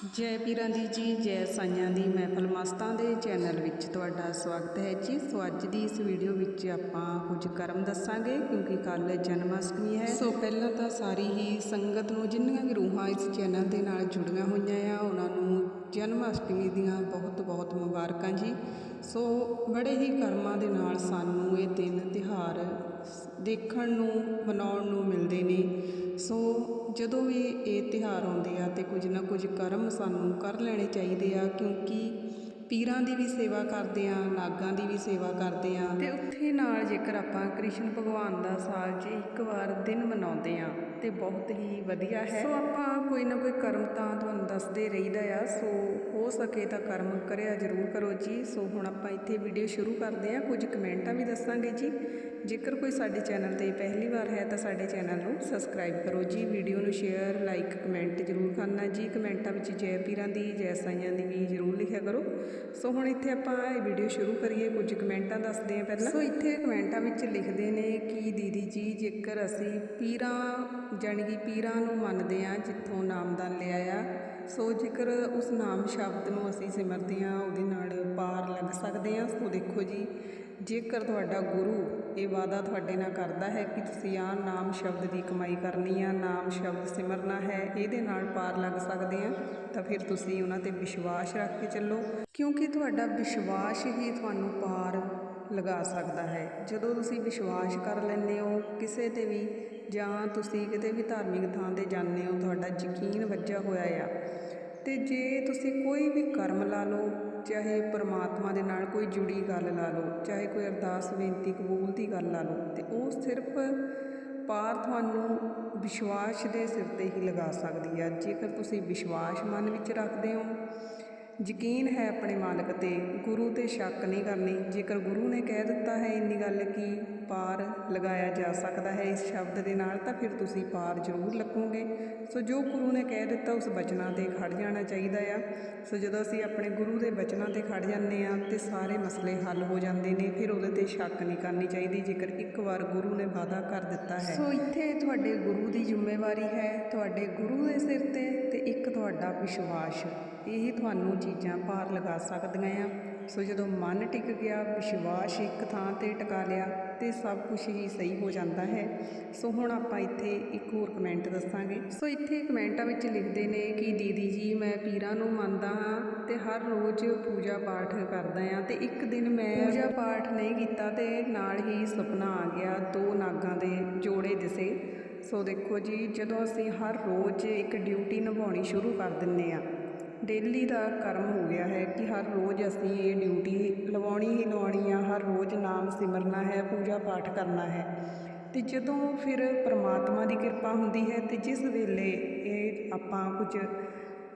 ਜੈ ਪੀਰਾਂ ਦੀ ਜੀ, ਜੈ ਸਾਈਆਂ ਦੀ ਮਹਿਫਲ ਮਸਤਾਂ ਦੇ ਚੈਨਲ ਵਿੱਚ ਤੁਹਾਡਾ ਸਵਾਗਤ ਹੈ ਜੀ। ਸੋ ਅੱਜ ਦੀ ਇਸ ਵੀਡੀਓ ਵਿੱਚ ਆਪਾਂ ਕੁਝ ਕਰਮ ਦੱਸਾਂਗੇ ਕਿਉਂਕਿ ਕੱਲ ਜਨਮ ਅਸ਼ਟਮੀ ਹੈ। ਸੋ ਪਹਿਲਾਂ ਤਾਂ ਸਾਰੀ ਹੀ ਸੰਗਤ ਨੂੰ ਜਿੰਨੀਆਂ ਵੀ ਰੂਹਾਂ ਇਸ ਚੈਨਲ ਦੇ ਨਾਲ ਜੁੜੀਆਂ ਹੋਈਆਂ ਆ, ਉਹਨਾਂ ਨੂੰ ਜਨਮ ਅਸ਼ਟਮੀ ਦੀਆਂ ਬਹੁਤ ਬਹੁਤ ਮੁਬਾਰਕਾਂ ਜੀ। ਸੋ ਬੜੇ ਹੀ ਕਰਮਾਂ ਦੇ ਨਾਲ ਸਾਨੂੰ ਇਹ ਦਿਨ ਤਿਹਾਰ ਦੇਖਣ ਨੂੰ, ਮਨਾਉਣ ਨੂੰ ਮਿਲਦੇ ਨੇ। ਸੋ ਜਦੋਂ ਵੀ ਇਹ ਤਿਉਹਾਰ ਆਉਂਦੇ ਆ ਤੇ ਕੁਝ ਨਾ ਕੁਝ ਕਰਮ ਸਾਨੂੰ ਕਰ ਲੈਣੇ ਚਾਹੀਦੇ ਆ, ਕਿਉਂਕਿ ਪੀਰਾਂ ਦੀ ਵੀ ਸੇਵਾ ਕਰਦੇ ਆ ਨਾਗਾਂ ਦੀ ਵੀ ਸੇਵਾ ਕਰਦੇ ਆ। ਤੇ ਉੱਥੇ ਨਾਲ ਜੇਕਰ ਆਪਾਂ ਕ੍ਰਿਸ਼ਨ ਭਗਵਾਨ ਦਾ ਸਾਲ 'ਚ ਇੱਕ ਵਾਰ ਦਿਨ ਮਨਾਉਂਦੇ ਆ ਤੇ ਬਹੁਤ ਹੀ ਵਧੀਆ ਹੈ। ਸੋ ਆਪਾਂ ਕੋਈ ਨਾ ਕੋਈ ਕਰਮ ਤਾਂ ਤੁਹਾਨੂੰ ਦੱਸਦੇ ਰਹੀਦਾ ਆ ਸੋ ਹੋ ਸਕੇ ਤਾਂ ਕਰਮ ਕਰਿਆ ਜ਼ਰੂਰ ਕਰੋ ਜੀ। ਸੋ ਹੁਣ ਆਪਾਂ ਇੱਥੇ ਵੀਡੀਓ ਸ਼ੁਰੂ ਕਰਦੇ ਆ। ਕੁਝ ਕਮੈਂਟਾਂ ਵੀ ਦੱਸਾਂਗੇ ਜੀ। ਜੇਕਰ ਕੋਈ ਸਾਡੇ ਚੈਨਲ ਤੇ ਪਹਿਲੀ ਵਾਰ ਹੈ ਤਾਂ ਸਾਡੇ ਚੈਨਲ ਨੂੰ ਸਬਸਕ੍ਰਾਈਬ ਕਰੋ ਜੀ। ਵੀਡੀਓ ਨੂੰ ਸ਼ੇਅਰ ਲਾਈਕ ਕਮੈਂਟ ਜ਼ਰੂਰ ਕਰਨਾ ਜੀ। ਕਮੈਂਟਾਂ ਵਿੱਚ ਜੈ ਪੀਰਾਂ ਦੀ ਜੈ ਸਾਈਆਂ ਦੀ ਵੀ ਜ਼ਰੂਰ ਲਿਖਿਆ ਕਰੋ। ਸੋ ਹੁਣ ਇੱਥੇ ਆਪਾਂ ਇਹ ਵੀਡੀਓ ਸ਼ੁਰੂ ਕਰੀਏ, ਕੁਝ ਕਮੈਂਟਾਂ ਦੱਸਦੇ ਹਾਂ ਪਹਿਲਾਂ। ਸੋ ਇੱਥੇ ਕਮੈਂਟਾਂ ਵਿੱਚ ਲਿਖਦੇ ਨੇ ਕਿ ਦੀਦੀ ਜੀ, ਜੇਕਰ ਅਸੀਂ ਪੀਰਾਂ, ਜਾਣੀ ਕਿ ਪੀਰਾਂ ਨੂੰ ਮੰਨਦੇ ਆ ਜਿੱਥੋਂ ਨਾਮਦਾਨ ਲਿਆ ਆ ਸੋ ਜੇਕਰ ਉਸ ਨਾਮ ਸ਼ਬਦ ਨੂੰ ਅਸੀਂ ਸਿਮਰਦੇ ਹਾਂ, ਉਹਦੇ ਨਾਲ ਪਾਰ ਲੱਗ ਸਕਦੇ ਹਾਂ, ਸੋ ਦੇਖੋ ਜੀ, ਜੇਕਰ ਤੁਹਾਡਾ ਗੁਰੂ ਇਹ ਵਾਅਦਾ ਤੁਹਾਡੇ ਨਾਲ ਕਰਦਾ ਹੈ ਕਿ ਤੁਸੀਂ ਆ ਨਾਮ ਸ਼ਬਦ ਦੀ ਕਮਾਈ ਕਰਨੀ ਆ, ਨਾਮ ਸ਼ਬਦ ਸਿਮਰਨਾ ਹੈ, ਇਹਦੇ ਨਾਲ ਪਾਰ ਲੱਗ ਸਕਦੇ ਆ ਤਾਂ ਫਿਰ ਤੁਸੀਂ ਉਹਨਾਂ ਤੇ ਵਿਸ਼ਵਾਸ ਰੱਖ ਕੇ ਚੱਲੋ। ਕਿਉਂਕਿ ਤੁਹਾਡਾ ਵਿਸ਼ਵਾਸ ਹੀ ਤੁਹਾਨੂੰ ਪਾਰ ਲਗਾ ਸਕਦਾ ਹੈ। ਜਦੋਂ ਤੁਸੀਂ ਵਿਸ਼ਵਾਸ ਕਰ ਲੈਂਦੇ ਹੋ, ਕਿਸੇ ਤੇ ਵੀ ਜਾਂ ਤੁਸੀਂ ਕਿਤੇ ਵੀ ਧਾਰਮਿਕ ਥਾਂ ਤੇ ਜਾਂਦੇ ਹੋ, ਤੁਹਾਡਾ ਯਕੀਨ ਵੱਜਿਆ ਹੋਇਆ ਆ ਅਤੇ ਜੇ ਤੁਸੀਂ ਕੋਈ ਵੀ ਕਰਮ ਲਾ ਲਓ, ਚਾਹੇ ਪਰਮਾਤਮਾ ਦੇ ਨਾਲ ਕੋਈ ਜੁੜੀ ਗੱਲ ਲਾ ਲਓ, ਚਾਹੇ ਕੋਈ ਅਰਦਾਸ, ਬੇਨਤੀ, ਕਬੂਲ ਦੀ ਗੱਲ ਲਾ ਲਓ ਅਤੇ ਉਹ ਸਿਰਫ ਪਾਰ ਤੁਹਾਨੂੰ ਵਿਸ਼ਵਾਸ ਦੇ ਸਿਰ ਤੇ ਹੀ ਲਗਾ ਸਕਦੀ ਆ। ਜੇਕਰ ਤੁਸੀਂ ਵਿਸ਼ਵਾਸ ਮਨ ਵਿੱਚ ਰੱਖਦੇ ਹੋ, ਯਕੀਨ ਹੈ ਆਪਣੇ ਮਾਲਕ ਤੇ, ਗੁਰੂ ਤੇ ਸ਼ੱਕ ਨਹੀਂ ਕਰਨੀ। ਜੇਕਰ ਗੁਰੂ ਨੇ ਕਹਿ ਦਿੱਤਾ ਹੈ ਇੰਨੀ ਗੱਲ ਕਿ ਪਾਰ ਲਗਾਇਆ ਜਾ ਸਕਦਾ ਹੈ। ਇਸ ਸ਼ਬਦ ਦੇ ਨਾਲ ਤਾਂ ਫਿਰ ਤੁਸੀਂ ਪਾਰ ਜ਼ਰੂਰ ਲੱਗੋਗੇ। ਸੋ ਜੋ ਗੁਰੂ ਨੇ ਕਹਿ ਦਿੱਤਾ, ਉਸ ਬਚਨਾਂ ਤੇ ਖੜ ਜਾਣਾ ਚਾਹੀਦਾ ਆ। ਸੋ ਜਦੋਂ ਅਸੀਂ ਆਪਣੇ ਗੁਰੂ ਦੇ ਬਚਨਾਂ ਤੇ ਖੜ ਜਾਂਦੇ ਆ ਤੇ ਸਾਰੇ ਮਸਲੇ ਹੱਲ ਹੋ ਜਾਂਦੇ ਨੇ, ਫਿਰ ਉਹਦੇ ਤੇ ਸ਼ੱਕ ਨਹੀਂ ਕਰਨੀ ਚਾਹੀਦੀ, ਜੇਕਰ ਇੱਕ ਵਾਰ ਗੁਰੂ ਨੇ ਵਾਅਦਾ ਕਰ ਦਿੱਤਾ ਹੈ। ਸੋ ਇੱਥੇ ਤੁਹਾਡੇ ਗੁਰੂ ਦੀ ਜ਼ਿੰਮੇਵਾਰੀ ਹੈ, ਤੁਹਾਡੇ ਗੁਰੂ ਦੇ ਸਿਰ ਤੇ ਤੇ ਇੱਕ ਤੁਹਾਡਾ ਵਿਸ਼ਵਾਸ। ਇਹ ਤੁਹਾਨੂੰ ਚੀਜ਼ਾਂ ਪਾਰ ਲਗਾ ਸਕਦੀਆਂ ਆ। ਸੋ ਜਦੋਂ ਮਨ ਟਿਕ ਗਿਆ, ਵਿਸ਼ਵਾਸ ਇੱਕ ਥਾਂ ਤੇ ਟਿਕਾ ਲਿਆ ਤੇ ਸਭ ਕੁਝ ਹੀ ਸਹੀ ਹੋ ਜਾਂਦਾ ਹੈ। ਸੋ ਹੁਣ ਆਪਾਂ ਇੱਥੇ ਇੱਕ ਹੋਰ ਕਮੈਂਟ ਦੱਸਾਂਗੇ। ਸੋ ਇੱਥੇ ਕਮੈਂਟਾਂ ਵਿੱਚ ਲਿਖਦੇ ਨੇ ਕਿ, ਦੀਦੀ ਜੀ, ਮੈਂ ਪੀਰਾਂ ਨੂੰ ਮੰਨਦਾ ਹਾਂ ਤੇ ਹਰ ਰੋਜ਼ ਪੂਜਾ ਪਾਠ ਕਰਦਾ ਹਾਂ ਤੇ ਇੱਕ ਦਿਨ ਮੈਂ ਪੂਜਾ ਪਾਠ ਨਹੀਂ ਕੀਤਾ ਤੇ ਨਾਲ ਹੀ ਸੁਪਨਾ ਆ ਗਿਆ ਦੋ ਨਾਗਾਂ ਦੇ ਜੋੜੇ ਦਿਸੇ। ਸੋ ਦੇਖੋ ਜੀ, ਜਦੋਂ ਅਸੀਂ ਹਰ ਰੋਜ਼ ਇੱਕ ਡਿਊਟੀ ਨਿਭਾਉਣੀ ਸ਼ੁਰੂ ਕਰ ਦਿੰਨੇ ਆ ਡੇਲੀ ਦਾ ਕਰਮ ਹੋ ਗਿਆ ਹੈ ਕਿ ਹਰ ਰੋਜ਼ ਅਸੀਂ ਇਹ ਡਿਊਟੀ ਲਵਾਉਣੀ ਹੀ ਲਵਾਉਣੀ ਆ, ਹਰ ਰੋਜ਼ ਨਾਮ ਸਿਮਰਨਾ ਹੈ, ਪੂਜਾ ਪਾਠ ਕਰਨਾ ਹੈ। ਅਤੇ ਜਦੋਂ ਫਿਰ ਪਰਮਾਤਮਾ ਦੀ ਕਿਰਪਾ ਹੁੰਦੀ ਹੈ ਅਤੇ ਜਿਸ ਵੇਲੇ ਇਹ ਆਪਾਂ ਕੁਝ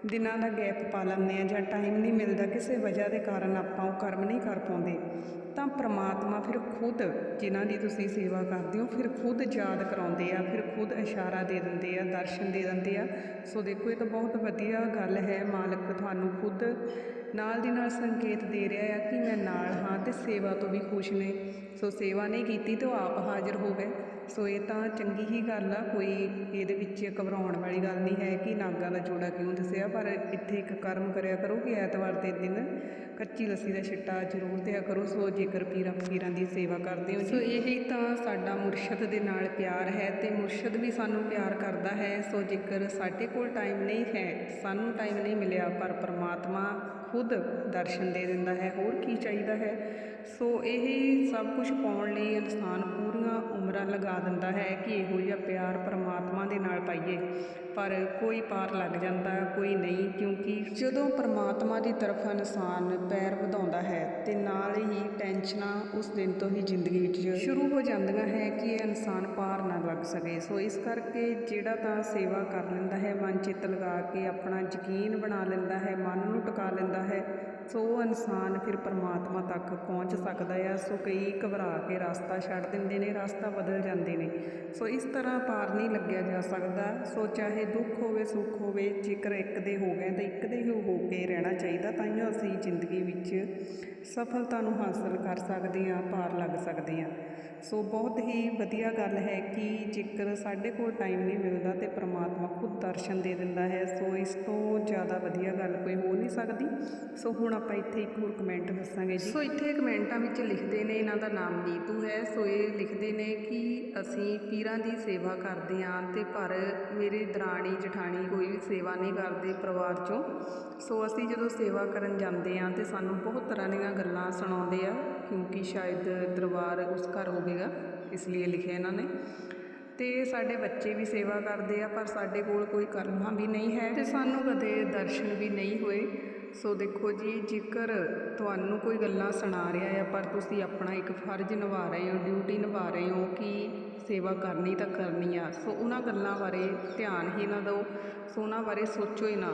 ਦਿਨਾਂ ਦਾ ਗੈਪ ਪਾ ਲੈਂਦੇ ਆ ਜਾਂ ਟਾਈਮ ਨਹੀਂ ਮਿਲਦਾ ਕਿਸੇ ਵਜ੍ਹਾ ਦੇ ਕਾਰਨ ਆਪਾਂ ਉਹ ਕਰਮ ਨਹੀਂ ਕਰ ਪਾਉਂਦੇ, ਤਾਂ ਪ੍ਰਮਾਤਮਾ ਫਿਰ ਖੁਦ ਜਿਨ੍ਹਾਂ ਦੀ ਤੁਸੀਂ ਸੇਵਾ ਕਰਦੇ ਹੋ, ਫਿਰ ਖੁਦ ਯਾਦ ਕਰਾਉਂਦੇ ਆ, ਫਿਰ ਖੁਦ ਇਸ਼ਾਰਾ ਦੇ ਦਿੰਦੇ ਆ, ਦਰਸ਼ਨ ਦੇ ਦਿੰਦੇ ਆ। ਸੋ ਦੇਖੋ, ਇਹ ਤਾਂ ਬਹੁਤ ਵਧੀਆ ਗੱਲ ਹੈ, ਮਾਲਕ ਤੁਹਾਨੂੰ ਖੁਦ ਨਾਲ ਦੀ ਨਾਲ ਸੰਕੇਤ ਦੇ ਰਿਹਾ ਆ ਕਿ ਮੈਂ ਨਾਲ ਹਾਂ ਤੇ ਸੇਵਾ ਤੋਂ ਵੀ ਖੁਸ਼ ਨੇ। ਸੋ ਸੇਵਾ ਨਹੀਂ ਕੀਤੀ ਤੇ ਉਹ ਆਪ ਹਾਜ਼ਰ ਹੋ ਗਏ। ਸੋ ਇਹ ਤਾਂ ਚੰਗੀ ਹੀ ਗੱਲ ਆ, ਕੋਈ ਇਹਦੇ ਵਿੱਚ ਘਬਰਾਉਣ ਵਾਲੀ ਗੱਲ ਨਹੀਂ ਹੈ ਕਿ ਨਾਗਾ ਦਾ ਜੋੜਾ ਕਿਉਂ ਦੱਸਿਆ। ਪਰ ਇੱਥੇ ਇੱਕ ਕਰਮ ਕਰਿਆ ਕਰੋ ਕਿ ਐਤਵਾਰ ਦੇ ਦਿਨ ਕੱਚੀ ਲੱਸੀ ਦਾ ਛਿੱਟਾ ਜ਼ਰੂਰ ਦਿਆ ਕਰੋ, ਸੋ ਜੇਕਰ ਪੀਰਾਂ ਫਕੀਰਾਂ ਦੀ ਸੇਵਾ ਕਰਦੇ ਹੋ ਸੋ ਇਹੀ ਤਾਂ ਸਾਡਾ ਮੁਰਸ਼ਦ ਦੇ ਨਾਲ ਪਿਆਰ ਹੈ ਤੇ ਮੁਰਸ਼ਦ ਵੀ ਸਾਨੂੰ ਪਿਆਰ ਕਰਦਾ ਹੈ, ਸੋ ਜੇਕਰ ਸਾਡੇ ਕੋਲ ਟਾਈਮ ਨਹੀਂ ਹੈ, ਸਾਨੂੰ ਟਾਈਮ ਨਹੀਂ ਮਿਲਿਆ, ਪਰ ਪ੍ਰਮਾਤਮਾ ਖੁਦ ਦਰਸ਼ਨ ਦੇ ਦਿੰਦਾ ਹੈ, ਹੋਰ ਕੀ ਚਾਹੀਦਾ ਹੈ? ਸੋ ਇਹ ਸਭ ਕੁਝ ਪਾਉਣ ਲਈ ਇਨਸਾਨ ਪੂਰੀਆਂ ਲਗਾ ਦਿੰਦਾ ਹੈ ਕਿ ਇਹੋ ਜਿਹਾ ਪਿਆਰ ਪਰਮਾਤਮਾ ਦੇ ਨਾਲ ਪਾਈਏ। ਪਰ ਕੋਈ ਪਾਰ ਲੱਗ ਜਾਂਦਾ, ਕੋਈ ਨਹੀਂ, ਕਿਉਂਕਿ ਜਦੋਂ ਪਰਮਾਤਮਾ ਦੀ ਤਰਫ ਇਨਸਾਨ ਪੈਰ ਵਧਾਉਂਦਾ ਹੈ, ਤੇ ਨਾਲ ਹੀ ਟੈਨਸ਼ਨਾਂ ਉਸ ਦਿਨ ਤੋਂ ਹੀ ਜ਼ਿੰਦਗੀ ਵਿੱਚ ਸ਼ੁਰੂ ਹੋ ਜਾਂਦੀਆਂ ਹੈ ਕਿ ਇਹ ਇਨਸਾਨ ਪਾਰ ਨਾ ਲੱਗ ਸਕੇ। ਸੋ ਇਸ ਕਰਕੇ ਜਿਹੜਾ ਤਾਂ ਸੇਵਾ ਕਰ ਲੈਂਦਾ ਹੈ, ਮਨ ਚਿੱਤ ਲਗਾ ਕੇ ਆਪਣਾ ਯਕੀਨ ਬਣਾ ਲੈਂਦਾ ਹੈ, ਮਨ ਨੂੰ ਟਿਕਾ ਲੈਂਦਾ ਹੈ, ਸੋ ਉਹ ਇਨਸਾਨ ਫਿਰ ਪਰਮਾਤਮਾ ਤੱਕ ਪਹੁੰਚ ਸਕਦਾ ਆ। ਸੋ ਕਈ ਘਬਰਾ ਕੇ ਰਸਤਾ ਛੱਡ ਦਿੰਦੇ ਨੇ, ਰਸਤਾ ਬਦਲ ਜਾਂਦੇ ਨੇ। ਸੋ ਇਸ ਤਰ੍ਹਾਂ ਪਾਰ ਨਹੀਂ ਲੱਗਿਆ ਜਾ ਸਕਦਾ। ਸੋ ਚਾਹੇ ਦੁੱਖ ਹੋਵੇ, ਸੁੱਖ ਹੋਵੇ, ਜੇਕਰ ਇੱਕ ਦੇ ਹੋ ਗਏ ਤਾਂ ਇੱਕ ਦੇ ਹੀ ਹੋ ਕੇ ਰਹਿਣਾ ਚਾਹੀਦਾ, ਤਾਂ ਹੀ ਅਸੀਂ ਜ਼ਿੰਦਗੀ ਵਿੱਚ ਸਫਲਤਾ ਨੂੰ ਹਾਸਲ ਕਰ ਸਕਦੇ ਹਾਂ ਪਾਰ ਲੱਗ ਸਕਦੇ ਹਾਂ। ਸੋ ਬਹੁਤ ਹੀ ਵਧੀਆ ਗੱਲ ਹੈ ਕਿ ਜੇਕਰ ਸਾਡੇ ਕੋਲ ਟਾਈਮ ਨਹੀਂ ਮਿਲਦਾ ਤੇ ਪ੍ਰਮਾਤਮਾ ਖੁਦ ਦਰਸ਼ਨ ਦੇ ਦਿੰਦਾ ਹੈ, ਸੋ ਇਸ ਤੋਂ ਜ਼ਿਆਦਾ ਵਧੀਆ ਗੱਲ ਕੋਈ ਹੋ ਨਹੀਂ ਸਕਦੀ। ਸੋ ਹੁਣ ਆਪਾਂ ਇੱਥੇ ਇੱਕ ਹੋਰ ਕਮੈਂਟ ਦੱਸਾਂਗੇ ਜੀ। ਸੋ ਇੱਥੇ ਕਮੈਂਟਾਂ ਵਿੱਚ ਲਿਖਦੇ ਨੇ ਇਹਨਾਂ ਦਾ ਨਾਮ ਨੀਤੂ ਹੈ। ਸੋ ਇਹ ਲਿਖਦੇ ਨੇ ਕਿ ਅਸੀਂ ਪੀਰਾਂ ਦੀ ਸੇਵਾ ਕਰਦੇ ਹਾਂ ਅਤੇ ਪਰ ਮੇਰੇ ਦਰਾਣੀ ਜਠਾਣੀ ਕੋਈ ਵੀ ਸੇਵਾ ਨਹੀਂ ਕਰਦੇ ਪਰਿਵਾਰ ਚੋਂ। ਸੋ ਅਸੀਂ ਜਦੋਂ ਸੇਵਾ ਕਰਨ ਜਾਂਦੇ ਹਾਂ ਤੇ ਸਾਨੂੰ ਬਹੁਤ ਤਰ੍ਹਾਂ ਦੀਆਂ ਗੱਲਾਂ ਸੁਣਾਉਂਦੇ ਆ, ਕਿਉਂਕਿ ਸ਼ਾਇਦ ਦਰਬਾਰ ਉਸ ਘਰ ਹੋਵੇਗਾ, ਇਸ ਲਈ ਲਿਖਿਆ ਇਹਨਾਂ ਨੇ। ਅਤੇ ਸਾਡੇ ਬੱਚੇ ਵੀ ਸੇਵਾ ਕਰਦੇ ਆ, ਪਰ ਸਾਡੇ ਕੋਲ ਕੋਈ ਕਰਮਾ ਵੀ ਨਹੀਂ ਹੈ ਅਤੇ ਸਾਨੂੰ ਕਦੇ ਦਰਸ਼ਨ ਵੀ ਨਹੀਂ ਹੋਏ। ਸੋ ਦੇਖੋ ਜੀ, ਜੇਕਰ ਤੁਹਾਨੂੰ ਕੋਈ ਗੱਲਾਂ ਸੁਣਾ ਰਿਹਾ ਆ ਪਰ ਤੁਸੀਂ ਆਪਣਾ ਇੱਕ ਫਰਜ਼ ਨਿਭਾ ਰਹੇ ਹੋ, ਡਿਊਟੀ ਨਿਭਾ ਰਹੇ ਹੋ ਕਿ ਸੇਵਾ ਕਰਨੀ ਤਾਂ ਕਰਨੀ ਆ, ਸੋ ਉਹਨਾਂ ਗੱਲਾਂ ਬਾਰੇ ਧਿਆਨ ਹੀ ਨਾ ਦਿਓ, ਸੋ ਉਹਨਾਂ ਬਾਰੇ ਸੋਚੋ ਹੀ ਨਾ।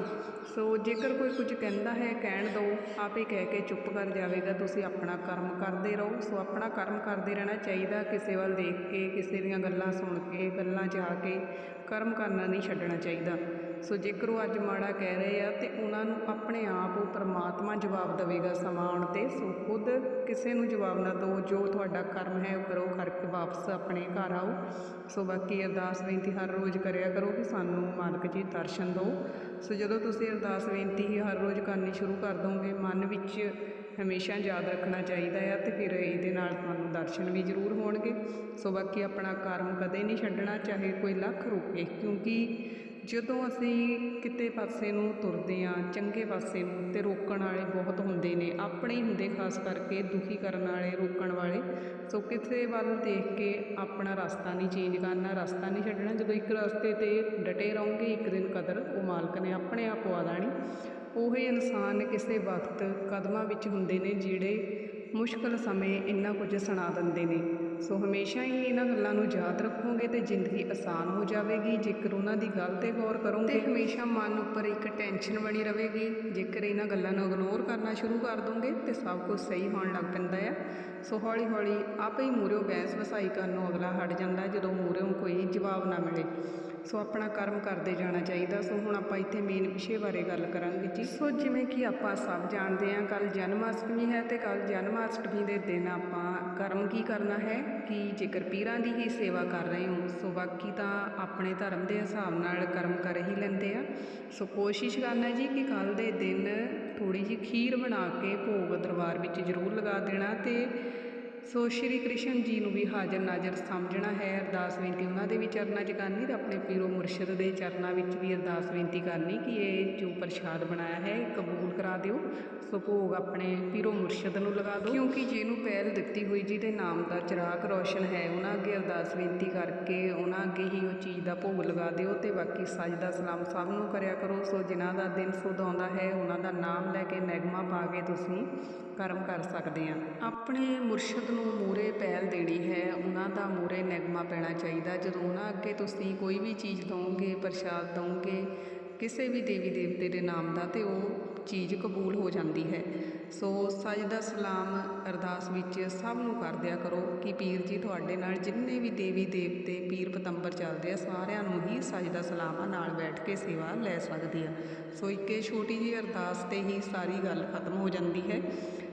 ਸੋ ਜੇਕਰ ਕੋਈ ਕੁਝ ਕਹਿੰਦਾ ਹੈ, ਕਹਿਣ ਦਿਓ, ਆਪੇ ਕਹਿ ਕੇ ਚੁੱਪ ਕਰ ਜਾਵੇਗਾ, ਤੁਸੀਂ ਆਪਣਾ ਕਰਮ ਕਰਦੇ ਰਹੋ। ਸੋ ਆਪਣਾ ਕਰਮ ਕਰਦੇ ਰਹਿਣਾ ਚਾਹੀਦਾ, ਕਿਸੇ ਵੱਲ ਦੇਖ ਕੇ, ਕਿਸੇ ਦੀਆਂ ਗੱਲਾਂ ਸੁਣ ਕੇ, ਗੱਲਾਂ 'ਚ ਆ ਕੇ, ਕਰਮ ਕਰਨਾ ਨਹੀਂ ਛੱਡਣਾ ਚਾਹੀਦਾ। ਸੋ ਜੇਕਰ ਉਹ ਅੱਜ ਮਾੜਾ ਕਹਿ ਰਹੇ ਆ ਤੇ ਉਹਨਾਂ ਨੂੰ ਆਪਣੇ ਆਪ ਉਹ ਪਰਮਾਤਮਾ ਜਵਾਬ ਦੇਵੇਗਾ ਸਮਾਂ ਆਉਣ ਤੇ, ਸੋ ਖੁਦ ਕਿਸੇ ਨੂੰ ਜਵਾਬ ਨਾ ਦਿਓ, ਜੋ ਤੁਹਾਡਾ ਕਰਮ ਹੈ ਉਹ ਕਰੋ, ਕਰਕੇ ਵਾਪਸ ਆਪਣੇ ਘਰ ਆਓ। ਸੋ ਬਾਕੀ ਅਰਦਾਸ ਬੇਨਤੀ ਹਰ ਰੋਜ਼ ਕਰਿਆ ਕਰੋ ਕਿ ਸਾਨੂੰ ਮਾਲਕ ਜੀ ਦਰਸ਼ਨ ਦਿਓ। ਸੋ ਜਦੋਂ ਤੁਸੀਂ ਅਰਦਾਸ ਬੇਨਤੀ ਹੀ ਹਰ ਰੋਜ਼ ਕਰਨੀ ਸ਼ੁਰੂ ਕਰ ਦੋਗੇ, ਮਨ ਵਿੱਚ ਹਮੇਸ਼ਾ ਯਾਦ ਰੱਖਣਾ ਚਾਹੀਦਾ ਆ ਤੇ ਫਿਰ ਇਹਦੇ ਨਾਲ ਤੁਹਾਨੂੰ ਦਰਸ਼ਨ ਵੀ ਜ਼ਰੂਰ ਹੋਣਗੇ। ਸੋ ਬਾਕੀ ਆਪਣਾ ਕਰਮ ਕਦੇ ਨਹੀਂ ਛੱਡਣਾ, ਚਾਹੇ ਕੋਈ ਲੱਖ ਰੁਪਏ, ਕਿਉਂਕਿ ਜਦੋਂ ਅਸੀਂ ਕਿਤੇ ਪਾਸੇ ਨੂੰ ਤੁਰਦੇ ਹਾਂ, ਚੰਗੇ ਪਾਸੇ ਨੂੰ, ਤੇ ਰੋਕਣ ਵਾਲੇ ਬਹੁਤ ਹੁੰਦੇ ਨੇ। ਆਪਣੇ ਹੀ ਹੁੰਦੇ, ਖਾਸ ਕਰਕੇ ਦੁਖੀ ਕਰਨ ਵਾਲੇ, ਰੋਕਣ ਵਾਲੇ। ਸੋ ਕਿਸੇ ਵੱਲ ਦੇਖ ਕੇ ਆਪਣਾ ਰਸਤਾ ਨਹੀਂ ਚੇਂਜ ਕਰਨਾ, ਰਸਤਾ ਨਹੀਂ ਛੱਡਣਾ। ਜਦੋਂ ਇੱਕ ਰਸਤੇ ਤੇ ਡਟੇ ਰਹੋਗੇ, ਇੱਕ ਦਿਨ ਕਦਰ, ਉਹ ਮਾਲਕ ਨੇ ਆਪਣੇ ਆਪ ਪਵਾ ਦੇਣੀ। ਉਹੀ ਇਨਸਾਨ ਕਿਸੇ ਵਕਤ ਕਦਮਾਂ ਵਿੱਚ ਹੁੰਦੇ ਨੇ, ਜਿਹੜੇ ਮੁਸ਼ਕਲ ਸਮੇਂ ਇੰਨਾ ਕੁਝ ਸੁਣਾ ਦਿੰਦੇ ਨੇ। ਸੋ ਹਮੇਸ਼ਾ ਹੀ ਇਹਨਾਂ ਗੱਲਾਂ ਨੂੰ ਯਾਦ ਰੱਖੋਗੇ ਤੇ ਜ਼ਿੰਦਗੀ ਆਸਾਨ ਹੋ ਜਾਵੇਗੀ। ਜੇਕਰ ਉਹਨਾਂ ਦੀ ਗੱਲ ਤੇ ਗੌਰ ਕਰੋਗੇ ਤੇ ਹਮੇਸ਼ਾ ਮਨ ਉੱਪਰ ਇੱਕ ਟੈਨਸ਼ਨ ਬਣੀ ਰਹੇਗੀ। ਜੇਕਰ ਇਹਨਾਂ ਗੱਲਾਂ ਨੂੰ ਇਗਨੋਰ ਕਰਨਾ ਸ਼ੁਰੂ ਕਰ ਦੋਗੇ ਤੇ ਸਭ ਕੁਝ ਸਹੀ ਹੋਣ ਲੱਗ ਪੈਂਦਾ ਆ। ਸੋ ਹੌਲੀ ਹੌਲੀ ਆਪੇ ਹੀ ਮੂਹਰਿਓਂ ਬਹਿਸ ਵਸਾਈ ਕਰਨ ਨੂੰ ਅਗਲਾ ਹਟ ਜਾਂਦਾ ਜਦੋਂ ਮੂਹਰਿਓਂ ਕੋਈ ਜਵਾਬ ਨਾ ਮਿਲੇ। ਸੋ ਆਪਣਾ ਕਰਮ ਕਰਦੇ ਜਾਣਾ ਚਾਹੀਦਾ। ਸੋ ਹੁਣ ਆਪਾਂ ਇੱਥੇ ਮੇਨ ਵਿਸ਼ੇ ਬਾਰੇ ਗੱਲ ਕਰਾਂਗੇ ਜੀ। ਸੋ ਜਿਵੇਂ ਕਿ ਆਪਾਂ ਸਭ ਜਾਣਦੇ ਹਾਂ ਕੱਲ ਜਨਮ ਅਸ਼ਟਮੀ ਹੈ ਤੇ ਕੱਲ ਜਨਮ ਅਸ਼ਟਮੀ ਦੇ ਦਿਨ ਆਪਾਂ ਕਰਮ ਕੀ ਕਰਨਾ ਹੈ? ਕਿ ਜੇਕਰ ਪੀਰਾਂ ਦੀ ਹੀ ਸੇਵਾ ਕਰ ਰਹੇ ਹੋ, ਸੋ ਬਾਕੀ ਤਾਂ ਆਪਣੇ ਧਰਮ ਦੇ ਹਿਸਾਬ ਨਾਲ ਕਰਮ ਕਰ ਹੀ ਲੈਂਦੇ ਆ। ਸੋ ਕੋਸ਼ਿਸ਼ ਕਰਨਾ ਜੀ ਕਿ ਕੱਲ ਦੇ ਦਿਨ ਥੋੜੀ ਜਿਹੀ ਖੀਰ ਬਣਾ ਕੇ ਭੋਗ ਦਰਬਾਰ ਵਿੱਚ ਜ਼ਰੂਰ ਲਗਾ ਦੇਣਾ ਤੇ ਸੋ ਸ਼੍ਰੀ ਕ੍ਰਿਸ਼ਨ ਜੀ ਨੂੰ ਵੀ ਹਾਜ਼ਰ ਨਾਜ਼ਰ ਸਮਝਣਾ ਹੈ। ਅਰਦਾਸ ਬੇਨਤੀ ਉਹਨਾਂ ਦੇ ਵੀ ਚਰਨਾਂ 'ਚ ਕਰਨੀ ਤੇ ਆਪਣੇ ਪੀਰੋ ਮੁਰਸ਼ਿਦ ਦੇ ਚਰਨਾਂ ਵਿੱਚ ਵੀ ਅਰਦਾਸ ਬੇਨਤੀ ਕਰਨੀ ਕਿ ਇਹ ਜੋ ਪ੍ਰਸ਼ਾਦ ਬਣਾਇਆ ਹੈ ਇਹ ਕਬੂਲ ਕਰਾ ਦਿਓ। ਸੋ ਭੋਗ ਆਪਣੇ ਪੀਰੋ ਮੁਰਸ਼ਿਦ ਨੂੰ ਲਗਾ ਦਿਓ। ਕਿਉਂਕਿ ਜਿਹਨੂੰ ਪਹਿਲ ਦਿੱਤੀ ਹੋਈ ਜਿਹਦੇ ਨਾਮ ਦਾ ਚਿਰਾਗ ਰੋਸ਼ਨ ਹੈ, ਉਹਨਾਂ ਅੱਗੇ ਅਰਦਾਸ ਬੇਨਤੀ ਕਰਕੇ ਉਹਨਾਂ ਅੱਗੇ ਹੀ ਉਹ ਚੀਜ਼ ਦਾ ਭੋਗ ਲਗਾ ਦਿਓ ਤੇ ਬਾਕੀ ਸਜਦਾ ਸਲਾਮ ਸਭ ਨੂੰ ਕਰਿਆ ਕਰੋ। ਸੋ ਜਿਨ੍ਹਾਂ ਦਾ ਦਿਨ ਸੁਧ ਆਉਂਦਾ ਹੈ, ਉਹਨਾਂ ਦਾ ਨਾਮ ਲੈ ਕੇ ਨਗਮਾ ਪਾ ਕੇ ਤੁਸੀਂ ਕਰਮ ਕਰ ਸਕਦੇ ਆ। ਆਪਣੇ ਮੁਰਸ਼ਿਦ ਨੂੰ ਮੂਹਰੇ ਪਹਿਲ ਦੇਣੀ ਹੈ, ਉਹਨਾਂ ਦਾ ਮੂਹਰੇ ਨਗਮਾ ਪੈਣਾ ਚਾਹੀਦਾ। ਜਦੋਂ ਉਹਨਾਂ ਅੱਗੇ ਤੁਸੀਂ ਕੋਈ ਵੀ ਚੀਜ਼ ਦਵੋਗੇ ਪ੍ਰਸ਼ਾਦ ਦਵੋਗੇ ਕਿਸੇ ਵੀ ਦੇਵੀ ਦੇਵਤੇ ਦੇ ਨਾਮ ਦਾ, ਤੇ ਉਹ ਚੀਜ਼ ਕਬੂਲ ਹੋ ਜਾਂਦੀ ਹੈ। ਸੋ ਸਜਦਾ ਸਲਾਮ ਅਰਦਾਸ ਵਿੱਚ ਸਭ ਨੂੰ ਕਰ ਦਿਆ ਕਰੋ ਕਿ ਪੀਰ ਜੀ ਤੁਹਾਡੇ ਨਾਲ ਜਿੰਨੇ ਵੀ ਦੇਵੀ ਦੇਵਤੇ, ਪੀਰ ਪਤੰਬਰ ਚੱਲਦੇ ਆ, ਸਾਰਿਆਂ ਨੂੰ ਹੀ ਸਜਦਾ ਸਲਾਮ ਨਾਲ ਬੈਠ ਕੇ ਸੇਵਾ ਲੈ ਸਕਦੇ ਆ। ਸੋ ਇੱਕ ਇਹ ਛੋਟੀ ਜਿਹੀ ਅਰਦਾਸ ਤੇ ਹੀ ਸਾਰੀ ਗੱਲ ਖਤਮ ਹੋ ਜਾਂਦੀ ਹੈ।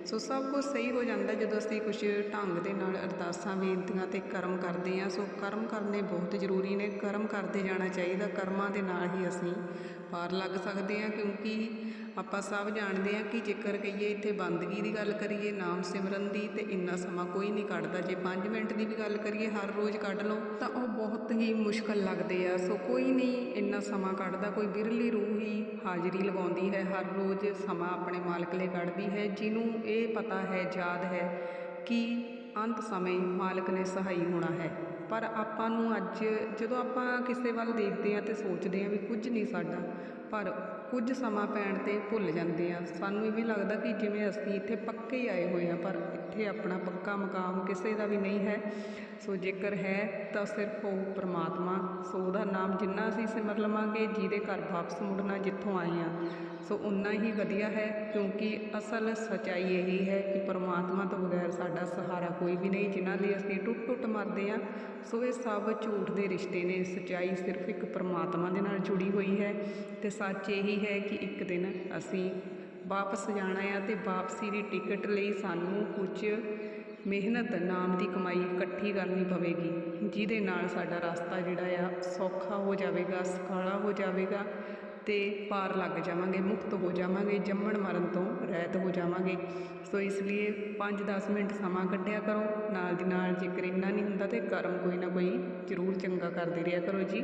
ਸੋ ਸਭ ਕੁਝ ਸਹੀ ਹੋ ਜਾਂਦਾ ਜਦੋਂ ਅਸੀਂ ਕੁਝ ਢੰਗ ਦੇ ਨਾਲ ਅਰਦਾਸਾਂ, ਬੇਨਤੀਆਂ ਤੇ ਕਰਮ ਕਰਦੇ ਹਾਂ। ਸੋ ਕਰਮ ਕਰਨੇ ਬਹੁਤ ਜ਼ਰੂਰੀ ਨੇ। ਕਰਮ ਕਰਦੇ ਜਾਣਾ ਚਾਹੀਦਾ। ਕਰਮਾਂ ਦੇ ਨਾਲ ਹੀ ਅਸੀਂ ਪਾਰ ਲੱਗ ਸਕਦੇ ਹਾਂ ਕਿਉਂਕਿ ਆਪਾਂ ਸਭ ਜਾਣਦੇ ਹਾਂ ਕਿ ਜੇਕਰ ਕਹੀਏ ਇੱਥੇ ਬੰਦਗੀ ਦੀ ਗੱਲ ਕਰੀਏ, ਨਾਮ ਸਿਮਰਨ ਦੀ ਤੇ ਇੰਨਾ ਸਮਾਂ ਕੋਈ ਨਹੀਂ ਕੱਢਦਾ। ਜੇ 5 ਮਿੰਟ ਦੀ ਵੀ ਗੱਲ ਕਰੀਏ, ਹਰ ਰੋਜ਼ ਕੱਢ ਲਓ, ਤਾਂ ਉਹ ਬਹੁਤ ਹੀ ਮੁਸ਼ਕਲ ਲੱਗਦੇ ਆ। ਸੋ ਕੋਈ ਨਹੀਂ, ਇੰਨਾ ਸਮਾਂ ਕੱਢਦਾ। ਕੋਈ ਬਿਰਲੀ ਰੂਹ ਹੀ ਹਾਜ਼ਰੀ ਲਗਾਉਂਦੀ ਹੈ। ਹਰ ਰੋਜ਼ ਸਮਾਂ ਆਪਣੇ ਮਾਲਕ ਲਈ ਕੱਢਦੀ ਹੈ, ਜਿਹਨੂੰ ਇਹ ਪਤਾ ਹੈ, ਯਾਦ ਹੈ ਕਿ ਅੰਤ ਸਮੇਂ ਮਾਲਕ ਨੇ ਸਹਾਈ ਹੋਣਾ ਹੈ। ਪਰ ਆਪਾਂ ਨੂੰ ਅੱਜ ਜਦੋਂ ਆਪਾਂ ਕਿਸੇ ਵੱਲ ਦੇਖਦੇ ਹਾਂ ਤੇ ਸੋਚਦੇ ਹਾਂ ਵੀ ਕੁਝ ਨਹੀਂ ਸਾਡਾ ਪਰ ਕੁਝ ਸਮਾਂ ਪੈਣ ਤੇ ਭੁੱਲ ਜਾਂਦੇ ਆ ਸਾਨੂੰ ਇਹ ਵੀ ਲੱਗਦਾ ਕਿ ਜਿਵੇਂ ਅਸੀਂ ਇੱਥੇ ਪੱਕੇ ਹੀ ਆਏ ਹੋਏ ਆ ਪਰ ਇੱਥੇ ਆਪਣਾ ਪੱਕਾ ਮਕਾਮ ਕਿਸੇ ਦਾ ਵੀ ਨਹੀਂ ਹੈ। ਸੋ ਜੇਕਰ ਹੈ ਤਾਂ ਸਿਰਫ ਉਹ ਪ੍ਰਮਾਤਮਾ, ਸੋ ਉਹਦਾ ਨਾਮ ਜਿੰਨਾ ਅਸੀਂ ਸਿਮਰ ਲਵਾਂਗੇ, ਜਿਹਦੇ ਘਰ ਵਾਪਸ ਮੁੜਨਾ ਜਿੱਥੋਂ ਆਏ ਆ ਸੋ ਉਨਾ ਹੀ ਵਧੀਆ ਹੈ, ਕਿਉਂਕਿ ਅਸਲ ਸਚਾਈ ਇਹੀ ਹੈ ਕਿ ਪਰਮਾਤਮਾ ਤੋਂ ਬਗੈਰ ਸਾਡਾ ਸਹਾਰਾ ਕੋਈ ਵੀ ਨਹੀਂ, ਜਿਨ੍ਹਾਂ ਲਈ ਅਸੀਂ ਟੁੱਟ ਟੁੱਟ ਮਰਦੇ ਆ ਸੋ ਇਹ ਸਭ ਝੂਠ ਦੇ ਰਿਸ਼ਤੇ ਨੇ। ਸੱਚਾਈ ਸਿਰਫ ਇੱਕ ਪਰਮਾਤਮਾ ਦੇ ਨਾਲ ਜੁੜੀ ਹੋਈ ਹੈ ਤੇ ਸੱਚ ਇਹੀ ਹੈ ਕਿ ਇੱਕ ਦਿਨ ਅਸੀਂ ਵਾਪਸ ਜਾਣਾ ਆ ਤੇ ਵਾਪਸੀ ਦੀ ਟਿਕਟ ਲਈ ਸਾਨੂੰ ਕੁਝ ਮਿਹਨਤ ਨਾਮ ਦੀ ਕਮਾਈ ਇਕੱਠੀ ਕਰਨੀ ਪਵੇਗੀ, ਜਿਹਦੇ ਨਾਲ ਸਾਡਾ ਰਸਤਾ ਜਿਹੜਾ ਆ ਸੌਖਾ ਹੋ ਜਾਵੇਗਾ, ਸੁਖਾਲਾ ਹੋ ਜਾਵੇਗਾ ਤੇ ਪਾਰ ਲੱਗ ਜਾਵਾਂਗੇ, ਮੁਕਤ ਹੋ ਜਾਵਾਂਗੇ, ਜੰਮਣ ਮਰਨ ਤੋਂ ਰਹਿਤ ਹੋ ਜਾਵਾਂਗੇ। ਸੋ ਇਸ ਲਈ 5-10 ਮਿੰਟ ਸਮਾਂ ਕੱਢਿਆ ਕਰੋ, ਨਾਲ ਦੀ ਨਾਲ ਜੇਕਰ ਇੰਨਾ ਨਹੀਂ ਹੁੰਦਾ ਤੇ ਕਰਮ ਕੋਈ ਨਾ ਕੋਈ ਜ਼ਰੂਰ ਚੰਗਾ ਕਰਦੇ ਰਿਹਾ ਕਰੋ ਜੀ।